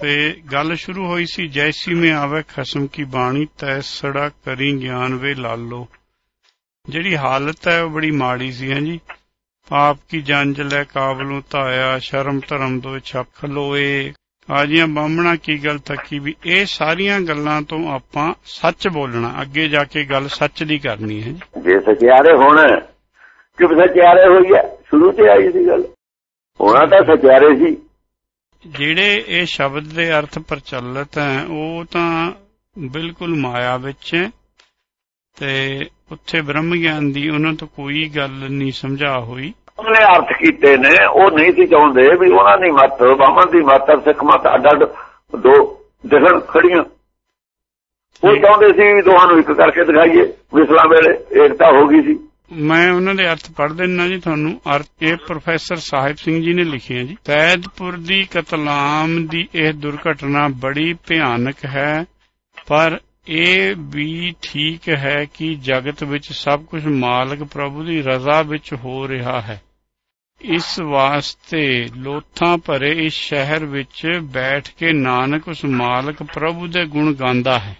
ਤੇ ਗੱਲ ਸ਼ੁਰੂ ਹੋਈ ਸੀ, ਜੈਸੀ ਮੇ ਆਵੇ ਖਸਮ ਕੀ ਬਾਣੀ, ਤੈ ਸੜਾ ਕਰੀ ਗਿਆਨ ਵੇ ਲਾਲੋ। ਜਿਹੜੀ ਹਾਲਤ ਹੈ ਉਹ ਬੜੀ ਮਾੜੀ ਸੀ ਹਾਂਜੀ ਪਾਪ ਕੀ ਜੰਜ ਲੈ ਕਾਬਲੋਂ ਧਾਇਆ, ਸ਼ਰਮ ਧਰਮ ਤੋਂ ਛੱਖ ਲੋਏ। ਆਜੀਆਂ ਬਾਹਮਣਾ ਕੀ ਗੱਲ ਥੱਕੀ ਵੀ, ਇਹ ਸਾਰੀਆਂ ਗੱਲਾਂ ਤੋਂ ਆਪਾਂ ਸੱਚ ਬੋਲਣਾ, ਅੱਗੇ ਜਾ ਕੇ ਗੱਲ ਸੱਚ ਦੀ ਕਰਨੀ, ਹੈ ਜੀ। ਜੇ ਸਚਿਆਰੇ ਹੋਣਾ ਕਿ ਸਚਿਆਰੇ ਹੋਈ ਹੈ ਸ਼ੁਰੂ ਤੇ ਆਈ ਸੀ ਗੱਲ। ਹੋਣਾ ਤਾਂ ਸਚਿਆਰੇ ਸੀ। ਜਿਹੜੇ ਇਹ ਸ਼ਬਦ ਦੇ ਅਰਥ ਪ੍ਰਚਲਿਤ ਹੈ ਉਹ ਤਾਂ ਬਿਲਕੁਲ ਮਾਇਆ ਵਿੱਚ ਹੈ ਤੇ ਉੱਥੇ ਬ੍ਰਹਮ ਗਿਆਨ ਦੀ ਉਹਨਾਂ ਤੋਂ ਕੋਈ ਗੱਲ ਨਹੀਂ ਸਮਝਾ ਹੋਈ। ਉਹਨੇ ਅਰਥ ਕੀਤੇ ਨੇ ਉਹ ਨਹੀਂ ਸੀ ਚਾਹੁੰਦੇ ਵੀ ਉਹਨਾਂ ਦੀ ਮੱਤ ਬਾਮਨ ਦੀ ਮੱਤ ਸਿੱਖ ਮੱਤ ਅੱਡ ਅੱਡ ਦੋ ਦਿਖਣ ਖੜੀਆਂ। ਉਹ ਚਾਹੁੰਦੇ ਸੀ ਵੀ ਦੋਹਾਂ ਨੂੰ ਇੱਕ ਕਰਕੇ ਦਿਖਾਈਏ ਵਿਸਲਾ ਵੇਲੇ ਏਕਤਾ ਹੋ ਗਈ ਸੀ। ਮੈਂ ਉਹਨਾਂ ਦੇ ਅਰਥ ਪੜ੍ਹ ਦਿੰਨਾ ਜੀ ਤੁਹਾਨੂੰ। ਅਰਥ ਇਹ ਪ੍ਰੋਫੈਸਰ ਸਾਹਿਬ ਸਿੰਘ ਜੀ ਨੇ ਲਿਖੇ ਹੈ ਜੀ। ਤੈਦਪੁਰ ਦੀ ਕਤਲਾਮ ਦੀ ਇਹ ਦੁਰਘਟਨਾ ਬੜੀ ਭਿਆਨਕ ਹੈ, ਪਰ ਇਹ ਵੀ ਠੀਕ ਹੈ ਕਿ ਜਗਤ ਵਿੱਚ ਸਭ ਕੁਝ ਮਾਲਕ ਪ੍ਰਭੂ ਦੀ ਰਜ਼ਾ ਵਿੱਚ ਹੋ ਰਿਹਾ ਹੈ। ਇਸ ਵਾਸਤੇ ਲੋਥਾਂ ਭਰੇ ਇਸ ਸ਼ਹਿਰ ਵਿੱਚ ਬੈਠ ਕੇ ਨਾਨਕ ਉਸ ਮਾਲਕ ਪ੍ਰਭੂ ਦੇ ਗੁਣ ਗਾਉਂਦਾ ਹੈ।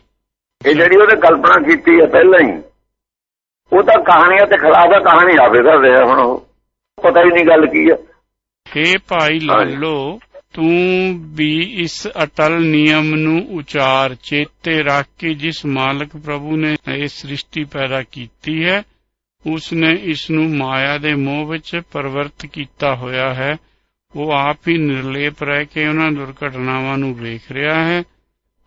ਇਹ ਜਿਹੜੀ ਉਹਨੇ ਕਲਪਨਾ ਕੀਤੀ ਹੈ ਪਹਿਲਾਂ ਹੀ ਉਹ ਤਾਂ ਕਹਾਣੀਆਂ ਤੇ ਖਿਲਾਫ ਹੈ ਕਹਾਣੀ ਆਵੇ ਕਰ ਰਿਹਾ ਹੁਣ ਉਹ। ਪਤਾ ਹੀ ਨਹੀਂ ਗੱਲ ਕੀ ਹੈ ਹੇ ਭਾਈ ਲਾਲੋ ਤੂੰ ਵੀ ਇਸ ਅਟਲ ਨਿਯਮ ਨੂੰ ਉਚਾਰ ਚੇਤੇ ਰੱਖ ਕੇ ਜਿਸ ਮਾਲਕ ਪ੍ਰਭੂ ਨੇ ਇਹ ਸ੍ਰਿਸ਼ਟੀ ਪੈਦਾ ਕੀਤੀ ਹੈ ਉਸ ਨੇ ਇਸ ਨੂੰ ਮਾਇਆ ਦੇ ਮੋਹ ਵਿੱਚ ਪਰਵਰਤ ਕੀਤਾ ਹੋਇਆ ਹੈ। ਉਹ ਆਪ ਹੀ ਨਿਰਲੇਪ ਰਹਿ ਕੇ ਉਹਨਾਂ ਦੁਰਘਟਨਾਵਾਂ ਨੂੰ ਵੇਖ ਰਿਹਾ ਹੈ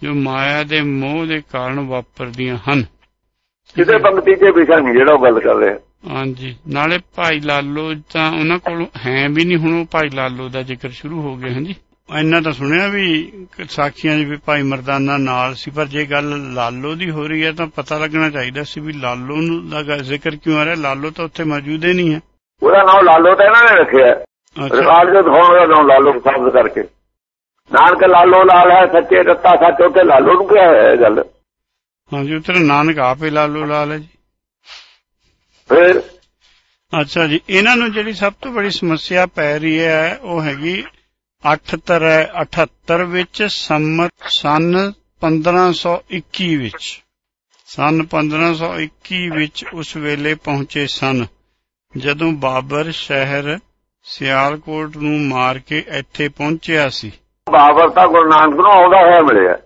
ਜੋ ਮਾਇਆ ਦੇ ਮੋਹ ਦੇ ਕਾਰਨ ਵਾਪਰਦੀਆਂ ਹਨ। ਕਿਸੇ ਪੰਕਤੀ 'ਚ ਵਿਸ਼ਾ ਨਹੀਂ ਜਿਹੜਾ ਉਹ ਗੱਲ ਕਰ ਰਿਹਾ। ਹਾਂਜੀ। ਨਾਲੇ ਭਾਈ ਲਾਲੋ ਤਾਂ ਉਹਨਾਂ ਕੋਲ ਹੈ ਵੀ ਨਹੀਂ ਹੁਣ ਉਹ ਭਾਈ ਲਾਲੋ ਦਾ ਜ਼ਿਕਰ ਸ਼ੁਰੂ ਹੋ ਗਿਆ ਹਾਂਜੀ। ਇੰਨਾ ਤਾਂ ਸੁਣਿਆ ਵੀ ਸਾਖੀਆਂ 'ਚ ਵੀ ਭਾਈ ਮਰਦਾਨਾ ਨਾਲ ਸੀ ਪਰ ਜੇ ਗੱਲ ਲਾਲੋ ਦੀ ਹੋ ਰਹੀ ਹੈ ਤਾਂ ਪਤਾ ਲੱਗਣਾ ਚਾਹੀਦਾ ਸੀ ਵੀ ਲਾਲੋ ਨੂੰ ਦਾ ਜ਼ਿਕਰ ਕਿਉਂ ਆ ਰਿਹਾ। ਲਾਲੋ ਤਾਂ ਉੱਥੇ ਮੌਜੂਦ ਹੀ ਨਹੀਂ ਹੈ। ਉਹਦਾ ਨਾਮ ਲਾਲੋ ਤਾਂ ਇਹਨਾਂ ਨੇ ਰੱਖਿਆ। ਅੱਛਾ। ਰਿਕਾਰਡ ਜੋ ਦਿਖਾਉਣ ਦਾ ਨਾਮ ਲਾਲੋ ਸ਼ਬਦ ਕਰਕੇ। ਨਾਨਕ ਲਾਲੋ ਲਾਲ ਹੈ ਸੱਚੇ ਰੱਤਾ ਸੱਚ ਉੱਤੇ ਲਾਲੋ ਨੂੰ ਕਿਹਾ ਹੈ ਇਹ ਗੱਲ। ਹਾਂਜੀ ਉੱਥੇ ਨਾਨਕ ਆਪੇ ਲਾਲੋ ਲਾਲ ਹੈ ਜੀ। ਫਿਰ? ਅੱਛਾ ਜੀ ਇਹਨਾਂ ਨੂੰ ਜਿਹੜੀ ਸਭ ਤੋਂ ਬੜੀ ਸਮੱਸਿਆ ਪੈ ਰਹੀ ਹੈ ਉਹ ਹੈਗੀ 78 78 ਵਿੱਚ ਸੰਮਤ ਸਨ 1521 ਵਿੱਚ। ਸਨ 1521 ਵਿੱਚ ਉਸ ਵੇਲੇ ਪਹੁੰਚੇ ਸਨ ਜਦੋਂ ਬਾਬਰ ਸ਼ਹਿਰ ਸਿਆਲਕੋਟ ਨੂੰ ਮਾਰ ਕੇ ਇੱਥੇ ਪਹੁੰਚਿਆ ਸੀ। ਬਾਬਰ ਤਾਂ ਗੁਰੂ ਨਾਨਕ ਨੂੰ ਆਉਂਦਾ ਹੋਇਆ ਮਿਲਿਆ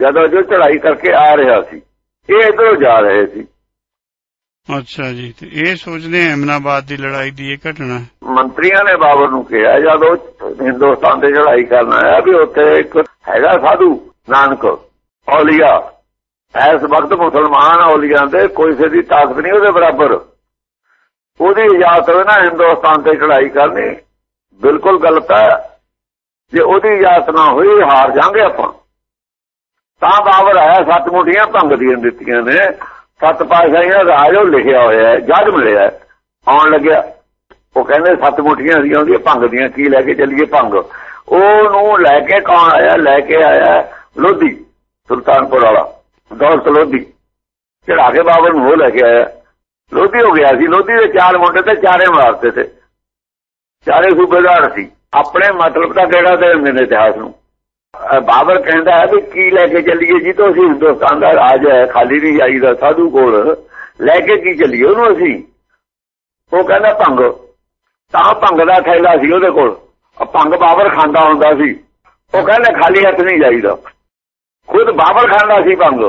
ਜਦੋਂ ਜੋ ਚੜ੍ਹਾਈ ਕਰਕੇ ਆ ਰਿਹਾ ਸੀ। ਇਹ ਇਧਰੋਂ ਜਾ ਰਹੇ ਸੀ। ਅੱਛਾ ਜੀ ਤੇ ਇਹ ਸੋਚਦੇ ਆ ਅਮਨਾਬਾਦ ਦੀ ਲੜਾਈ ਦੀ ਇਹ ਘਟਨਾ। ਮੰਤਰੀਆਂ ਨੇ ਬਾਬਰ ਨੂੰ ਕਿਹਾ ਜਦੋਂ ਹਿੰਦੁਸਤਾਨ ਤੇ ਚੜ੍ਹਾਈ ਕਰਨ ਆਇਆ ਵੀ ਉੱਥੇ ਇੱਕ ਹੈਗਾ ਸਾਧੂ ਨਾਨਕ ਔਲੀਆ। ਇਸ ਵਕਤ ਮੁਸਲਮਾਨ ਔਲੀਆਂ ਦੇ ਕੋਈ ਸੇ ਦੀ ਤਾਕਤ ਨਹੀਂ ਉਹਦੇ ਬਰਾਬਰ। ਉਹਦੀ ਇਜਾਜ਼ਤ ਹੋਵੇ ਨਾ ਹਿੰਦੁਸਤਾਨ ਤੇ ਚੜ੍ਹਾਈ ਕਰਨੀ ਬਿਲਕੁਲ ਗਲਤ ਹੈ। ਜੇ ਉਹਦੀ ਇਜਾਜ਼ਤ ਨਾ ਹੋਈ ਹਾਰ ਜਾਾਂਗੇ ਆਪਾਂ। ਤਾਂ ਬਾਬਰ ਆਇਆ, ਸੱਤ ਮੁੱਠੀਆਂ ਭੰਗ ਦੀਆਂ ਦਿੱਤੀਆਂ ਨੇ। ਸੱਤ ਪਾਤਸ਼ਾਹੀਆਂ ਦਾ ਰਾਜ ਉਹ ਲਿਖਿਆ ਹੋਇਆ ਹੈ ਜੱਜ ਮਿਲਿਆ। ਆਉਣ ਲੱਗਿਆ। ਉਹ ਕਹਿੰਦੇ ਸੱਤ ਮੁੱਠੀਆਂ ਸੀ ਆਉਂਦੀਆਂ ਭੰਗ ਦੀਆਂ, ਕੀ ਲੈ ਕੇ ਚੱਲੀਏ ਭੰਗ? ਉਹ ਨੂੰ ਲੈ ਕੇ ਕੌਣ ਆਇਆ? ਲੈ ਕੇ ਆਇਆ ਲੋਧੀ, ਸੁਲਤਾਨਪੁਰ ਵਾਲਾ, ਦੌਲਤ ਲੋਧੀ। ਚੜਾ ਕੇ ਬਾਬਰ ਨੂੰ ਉਹ ਲੈ ਕੇ ਆਇਆ। ਲੋਧੀ ਹੋ ਗਿਆ ਸੀ। ਲੋਧੀ ਦੇ ਚਾਰ ਮੁੰਡੇ ਤੇ ਚਾਰੇ ਮਾਰਦੇ ਤੇ। ਚਾਰੇ ਸੂਬੇਦਾਰ ਸੀ। ਆਪਣੇ ਮਤਲਬ ਦਾ ਕਿਹੜਾ ਦੇ ਹੁੰਦੇ ਨੇ ਇਤਿਹਾਸ ਨੂੰ? ਬਾਬਰ ਕਹਿੰਦਾ ਹੈ ਵੀ ਕੀ ਲੈ ਕੇ ਚੱਲੀਏ ਜੀ ਤੋਂ ਅਸੀਂ ਹਿੰਦੁਸਤਾਨ ਦਾ ਰਾਜ ਹੈ, ਖਾਲੀ ਨਹੀਂ ਜਾਈਦਾ ਸਾਧੂ ਕੋਲ। ਲੈ ਕੇ ਕੀ ਚੱਲੀਏ ਉਹਨੂੰ ਅਸੀਂ? ਉਹ ਕਹਿੰਦਾ ਭੰਗ। ਤਾਂ ਭੰਗ ਦਾ ਥੈਲਾ ਸੀ ਉਹਦੇ ਕੋਲ। ਭੰਗ ਬਾਬਰ ਖਾਂਦਾ ਹੁੰਦਾ ਸੀ। ਉਹ ਕਹਿੰਦਾ ਖਾਲੀ ਹੱਥ ਨਹੀਂ ਜਾਈਦਾ। ਖੁਦ ਬਾਬਰ ਖਾਂਦਾ ਸੀ ਭੰਗ।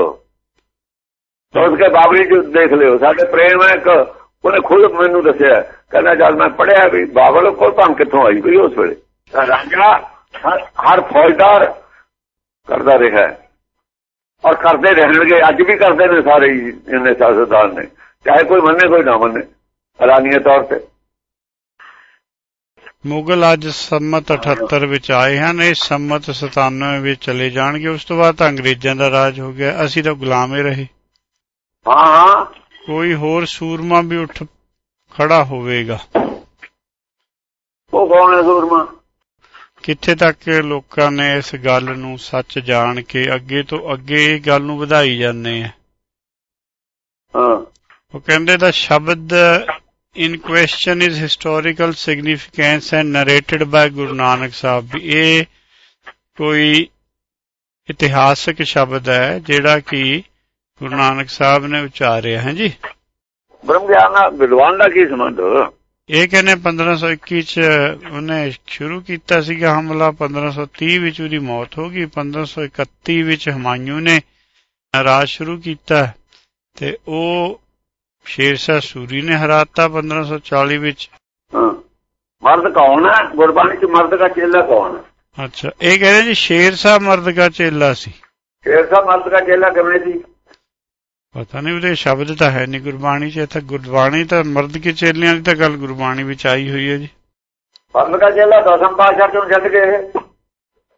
ਤਾਂ ਉਸਕੇ ਬਾਬਰੀ ਚ ਦੇਖ ਲਿਓ, ਸਾਡੇ ਪ੍ਰੇਮ ਇੱਕ। ਉਹਨੇ ਖੁਦ ਮੈਨੂੰ ਦੱਸਿਆ। ਕਹਿੰਦਾ ਜਦ ਮੈਂ ਪੜਿਆ ਵੀ ਬਾਬਰ ਕੋਲ ਭੰਗ ਕਿੱਥੋਂ ਆਈ, ਵੀ ਉਸ ਵੇਲੇ। ਰਾਜਾ, ਹਰ ਫੌਜਦਾਰ ਕਰਦਾ ਰਿਹਾ ਹੈ। ਔਰ ਕਰਦੇ ਰਹਿਣਗੇ ਅੱਜ ਵੀ ਕਰਦੇ ਨੇ ਸਾਰੇ ਹੀ ਇੰਨੇ ਸਿਆਸਤਦਾਨ ਨੇ ਚਾਹੇ ਕੋਈ ਮੰਨੇ ਕੋਈ ਨਾ ਮੰਨੇ ਐਲਾਨੀਏ ਤੌਰ ਤੇ ਮੁਗਲ ਅੱਜ ਸੰਮਤ 78 ਵਿੱਚ ਆਏ ਹਨ ਇਹ ਸੰਮਤ 97 ਵਿੱਚ ਚਲੇ ਜਾਣਗੇ ਉਸ ਤੋਂ ਬਾਅਦ ਤਾਂ ਅੰਗਰੇਜ਼ਾਂ ਦਾ ਰਾਜ ਹੋ ਗਿਆ ਅਸੀਂ ਤਾਂ ਗੁਲਾਮੇ ਰਹੇ ਹਾਂ ਹਾਂ ਕੋਈ ਹੋਰ ਸੂਰਮਾ ਵੀ ਉੱਠ ਖੜਾ ਹੋਵੇਗਾ ਉਹ ਕੌਣ ਹੈ ਸੂਰਮਾ ਕਿੱਥੇ ਤੱਕ ਲੋਕਾਂ ਨੇ ਇਸ ਗੱਲ ਨੂੰ ਸੱਚ ਜਾਣ ਕੇ ਅੱਗੇ ਤੋਂ ਅੱਗੇ ਇਹ ਗੱਲ ਨੂੰ ਵਧਾਈ ਜਾਂਦੇ ਆ? ਹਾਂ। ਉਹ ਕਹਿੰਦੇ ਦਾ ਸ਼ਬਦ in question is historical significance and narrated by Guru Nanak Sahib ਵੀ ਇਹ ਕੋਈ ਇਤਿਹਾਸਕ ਸ਼ਬਦ ਹੈ ਜਿਹੜਾ ਕਿ ਗੁਰੂ ਨਾਨਕ ਸਾਹਿਬ ਨੇ ਉਚਾਰਿਆ ਹੈ ਜੀ? ਬ੍ਰਹਮ ਗਿਆਨ ਨਾਲ ਵਿਦਵਾਨ ਦਾ ਕੀ ਸੰਬੰਧ? ਇਹ ਕਹਿੰਦੇ 1521 ਚ ਉਹਨੇ ਸ਼ੁਰੂ ਕੀਤਾ ਸੀਗਾ ਹਮਲਾ 1530 ਵਿੱਚ ਉਹਦੀ ਮੌਤ ਹੋ ਗਈ 1531 ਵਿੱਚ ਹਮਾਯੂ ਨੇ ਰਾਜ ਸ਼ੁਰੂ ਕੀਤਾ ਤੇ ਉਹ ਸ਼ੇਰਸ਼ਾਹ ਸੂਰੀ ਨੇ ਹਰਾਤਾ 1540 ਵਿੱਚ। ਮਰਦ ਕੌਣ ਹੈ? ਗੁਰਬਾਣੀ ਚ ਮਰਦ ਦਾ ਚੇਲਾ ਕੌਣ ਹੈ? ਅੱਛਾ। ਇਹ ਕਹਿੰਦੇ ਜੀ ਸ਼ੇਰ ਸਾਹਿਬ ਮਰਦ ਦਾ ਚੇਲਾ ਸੀ। ਸ਼ੇਰ ਸਾਹਿਬ ਮਰਦ ਦਾ ਚੇਲਾ ਕਿਵੇਂ ਸੀ? ਪਤਾ ਨਹੀਂ ਉਹਦੇ ਸ਼ਬਦ ਤਾਂ ਹੈ ਨਹੀਂ ਗੁਰਬਾਣੀ 'ਚ ਇੱਥੇ ਗੁਰਬਾਣੀ ਤਾਂ ਮਰਦ ਕੇ ਚੇਲਿਆਂ ਦੀ ਤਾਂ ਗੱਲ ਗੁਰਬਾਣੀ ਵਿੱਚ ਆਈ ਹੋਈ ਹੈ ਜੀ। ਮਰਦ ਦਾ ਚੇਲਾ ਦਸਮ ਪਾਸ਼ਾ ਕਿਉਂ ਛੱਡ ਗਏ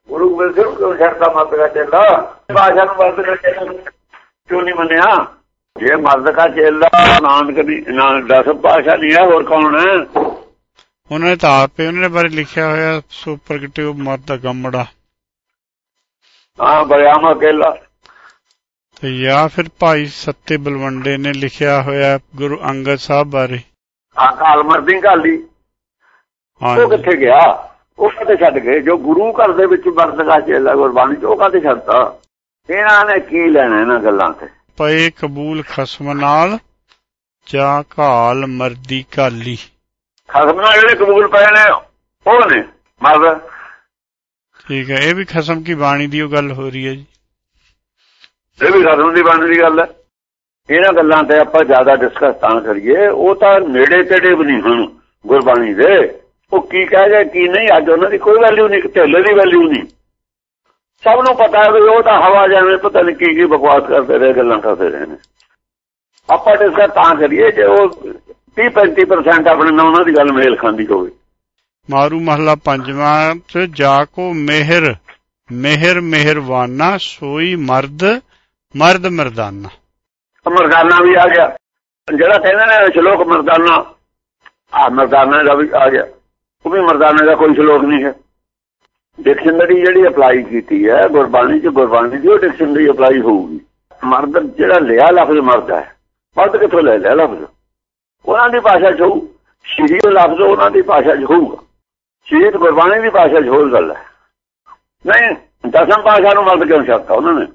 ਗੁਰੂ ਗੋਬਿੰਦ ਸਿੰਘ ਕਿਉਂ ਛੱਡਦਾ ਮਰਦ ਦਾ ਚੇਲਾ। ਪਾਸ਼ਾ ਨੂੰ ਮਰਦ ਦਾ ਚੇਲਾ ਕਿਉਂ ਨਹੀਂ ਮੰਨਿਆ? ਜੇ ਮਰਦ ਦਾ ਚੇਲਾ ਨਾਨਕ ਦੀ ਦਸਮ ਪਾਸ਼ਾ ਨਹੀਂ ਹੈ ਹੋਰ ਕੌਣ ਹੈ? ਉਹਨਾਂ ਨੇ ਤਾਂ ਆਪੇ ਉਹਨਾਂ ਦੇ ਬਾਰੇ ਲਿਖਿਆ ਹੋਇਆ ਸੋ ਪ੍ਰਗਟਿਓ ਮਰਦ ਦਾ ਗੰਮੜਾ। ਹਾਂ ਬਰਿਆਮਾ ਕੇਲਾ ਤੇ ਜਾਂ ਫਿਰ ਭਾਈ ਸੱਤੇ ਬਲਵੰਡੇ ਨੇ ਲਿਖਿਆ ਹੋਇਆ ਗੁਰੂ ਅੰਗਦ ਸਾਹਿਬ ਬਾਰੇ। ਆ ਕਾਲ ਮਰਦੀ ਕਾਲੀ ਉਹ ਕਿੱਥੇ ਗਿਆ? ਉਹ ਕਦੇ ਛੱਡ ਗਏ? ਜੋ ਗੁਰੂ ਘਰ ਦੇ ਵਿੱਚ ਦਾ ਚੇਲਾ ਗੁਰਬਾਣੀ ਉਹ ਕਦੇ ਛੱਡਤਾ? ਇਹਨਾਂ ਨੇ ਕੀ ਲੈਣਾ ਇਹਨਾਂ ਗੱਲਾਂ ਤੇ? ਪਏ ਕਬੂਲ ਖਸਮ ਨਾਲ ਜਾਂ ਘਾਲ ਮਰਦੀ ਕਾਲੀ ਖਸਮ ਨਾਲ ਜਿਹੜੇ ਕਬੂਲ ਪਏ ਨੇ ਉਹ ਨੇ। ਮਰਦ। ਠੀਕ ਹੈ ਇਹ ਵੀ ਖਸਮ ਕੀ ਬਾਣੀ ਦੀ ਉਹ ਗੱਲ ਹੋ ਰਹੀ ਹੈ ਜੀ। ਇਹ ਵੀ ਖਸਮ ਦੀ ਬਣਨ ਦੀ ਗੱਲ ਹੈ। ਇਹਨਾਂ ਗੱਲਾਂ ਤੇ ਆਪਾਂ ਜ਼ਿਆਦਾ ਡਿਸਕਸ ਤਾਂ ਕਰੀਏ। ਉਹ ਤਾਂ ਨੇੜੇ ਤੇੜੇ ਵੀ ਨਹੀਂ ਹਨ ਗੁਰਬਾਣੀ ਦੇ। ਉਹ ਕੀ ਕਹਿ ਗਏ ਕੀ ਨਹੀਂ, ਅੱਜ ਉਹਨਾਂ ਦੀ ਕੋਈ ਵੈਲਿਊ ਨਹੀਂ ਢੇਲੇ ਦੀ ਵੈਲਿਊ ਨਹੀਂ। ਸਭ ਨੂੰ ਪਤਾ ਹੈ ਵੀ ਉਹ ਤਾਂ ਹਵਾ ਜਾਵੇਂ, ਪਤਾ ਨਹੀਂ ਕੀ ਕੀ ਬਕਵਾਸ ਕਰਦੇ ਰਹੇ, ਗੱਲਾਂ ਕਰਦੇ ਰਹੇ ਨੇ। ਆਪਾਂ ਡਿਸਕਸ ਤਾਂ ਕਰੀਏ ਜੇ ਉਹ 30 35% ਆਪਣੇ ਨਾਲ ਉਹਨਾਂ ਦੀ ਗੱਲ ਮੇਲ ਖਾਂਦੀ ਹੋਵੇ। ਮਾਰੂ ਮਹਲਾ ਪੰਜਵਾਂ ਚ, ਜਾ ਕੋ ਮਿਹਰ ਮਿਹਰ ਮਿਹਰਵਾਨਾ ਸੋਈ ਮਰਦ ਮਰਦ ਮਰਦਾਨਾ। ਮਰਦਾਨਾ ਵੀ ਆ ਗਿਆ। ਜਿਹੜਾ ਕਹਿੰਦੇ ਨੇ ਸ਼ਲੋਕ ਮਰਦਾਨਾ, ਆ ਮਰਦਾਨਾ ਦਾ ਵੀ ਆ ਗਿਆ। ਉਹ ਵੀ ਮਰਦਾਨੇ ਦਾ ਕੋਈ ਸ਼ਲੋਕ ਨਹੀਂ ਹੈ। ਡਿਕਸ਼ਨਰੀ ਜਿਹੜੀ ਅਪਲਾਈ ਕੀਤੀ ਹੈ, ਗੁਰਬਾਣੀ ਚ ਗੁਰਬਾਣੀ ਦੀ ਉਹ ਡਿਕਸ਼ਨਰੀ ਅਪਲਾਈ ਹੋਊਗੀ। ਮਰਦ ਜਿਹੜਾ ਲਿਆ ਲਫ਼ਜ਼ ਮਰਦ ਹੈ, ਮਰਦ ਕਿੱਥੋਂ ਲੈ ਲਿਆ ਲਫ਼ਜ਼? ਉਹਨਾਂ ਦੀ ਭਾਸ਼ਾ ਚ ਹੋਊ। ਸ਼੍ਰੀ ਲਫ਼ਜ਼ ਉਹਨਾਂ ਦੀ ਭਾਸ਼ਾ ਚ ਹੋਊਗਾ। ਸ਼੍ਰੀ ਗੁਰਬਾਣੀ ਦੀ ਭਾਸ਼ਾ ਚ ਹੋਰ ਗੱਲ ਹੈ। ਨਹੀਂ, ਦਸਮ ਭਾਸ਼ਾ ਨੂੰ ਮਰਦ ਕਿਉਂ ਛੱਡਤਾ ਉਹਨਾਂ ਨੇ?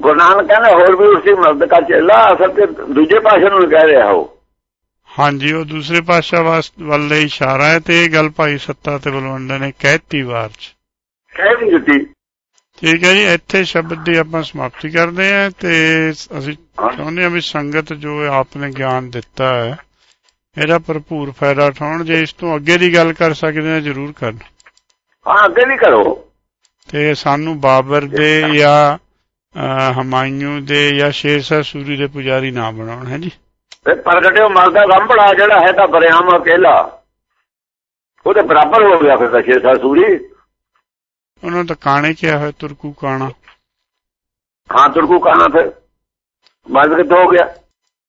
ਗੁਰੂ ਨਾਨਕ ਕਹਿੰਦਾ ਹੋਰ ਵੀ ਉਸੇ ਮਰਦ ਦਾ ਚੇਲਾ। ਅਸਲ ਤੇ ਦੂਜੇ ਭਾਸ਼ਾ ਨੂੰ ਕਹਿ ਰਿਹਾ ਉਹ। ਹਾਂਜੀ ਉਹ ਦੂਸਰੇ ਪਾਸ਼ਾ ਵੱਲ ਇਸ਼ਾਰਾ ਹੈ ਤੇ ਇਹ ਗੱਲ ਭਾਈ ਸੱਤਾ ਤੇ ਬਲਵੰਡਾ ਨੇ ਕਹਿਤੀ ਵਾਰ ਚ। ਕਹਿ ਨਹੀਂ ਦਿੱਤੀ। ਠੀਕ ਹੈ ਜੀ ਇੱਥੇ ਸ਼ਬਦ ਦੀ ਆਪਾਂ ਸਮਾਪਤੀ ਕਰਦੇ ਹਾਂ ਤੇ ਅਸੀਂ ਚਾਹੁੰਦੇ ਹਾਂ ਵੀ ਸੰਗਤ ਜੋ ਆਪ ਨੇ ਗਿਆਨ ਦਿੱਤਾ ਹੈ ਇਹਦਾ ਭਰਪੂਰ ਫਾਇਦਾ ਉਠਾਉਣ। ਜੇ ਇਸ ਤੋਂ ਅੱਗੇ ਦੀ ਗੱਲ ਕਰ ਸਕਦੇ ਹਾਂ ਜ਼ਰੂਰ ਕਰਨ। ਹਾਂ ਅੱਗੇ ਵੀ ਕਰੋ। ਤੇ ਸਾਨੂੰ ਬਾਬਰ ਦੇ ਜਾਂ ਹਮਾਯੂ ਦੇ ਜਾਂ ਸ਼ੇਰਸ਼ਾਹ ਸੂਰੀ ਦੇ ਪੁਜਾਰੀ ਨਾ ਬਣਾਉਣ ਹੈ ਜੀ? ਤੇ ਪ੍ਰਗਟਿਓ ਮਰਦਾ ਰੰਭੜਾ ਜਿਹੜਾ ਹੈ ਤਾਂ ਬਰਿਆਮ ਅਕੇਲਾ। ਉਹਦੇ ਬਰਾਬਰ ਹੋ ਗਿਆ ਫਿਰ ਤਾਂ ਸ਼ੇਰ ਸੂਰੀ। ਉਹਨਾਂ ਤਾਂ ਕਾਣੇ ਕਿਹਾ ਹੋਇਆ ਤੁਰਕੂ ਕਾਣਾ। ਹਾਂ ਤੁਰਕੂ ਕਾਣਾ ਫਿਰ। ਕਿੱਥੋਂ ਹੋ ਗਿਆ?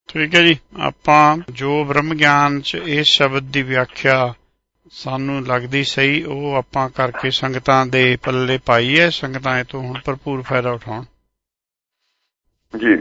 ਠੀਕ ਹੈ ਜੀ ਆਪਾਂ ਜੋ ਬ੍ਰਹਮ ਗਿਆਨ ਚ ਇਸ ਸ਼ਬਦ ਦੀ ਵਿਆਖਿਆ ਸਾਨੂੰ ਲੱਗਦੀ ਸਹੀ ਉਹ ਆਪਾਂ ਕਰਕੇ ਸੰਗਤਾਂ ਦੇ ਪੱਲੇ ਪਾਈ ਹੈ ਸੰਗਤਾਂ ਇਹ ਤੋਂ ਹੁਣ ਭਰਪੂਰ ਫਾਇਦਾ ਉਠਾਉਣ। ਜੀ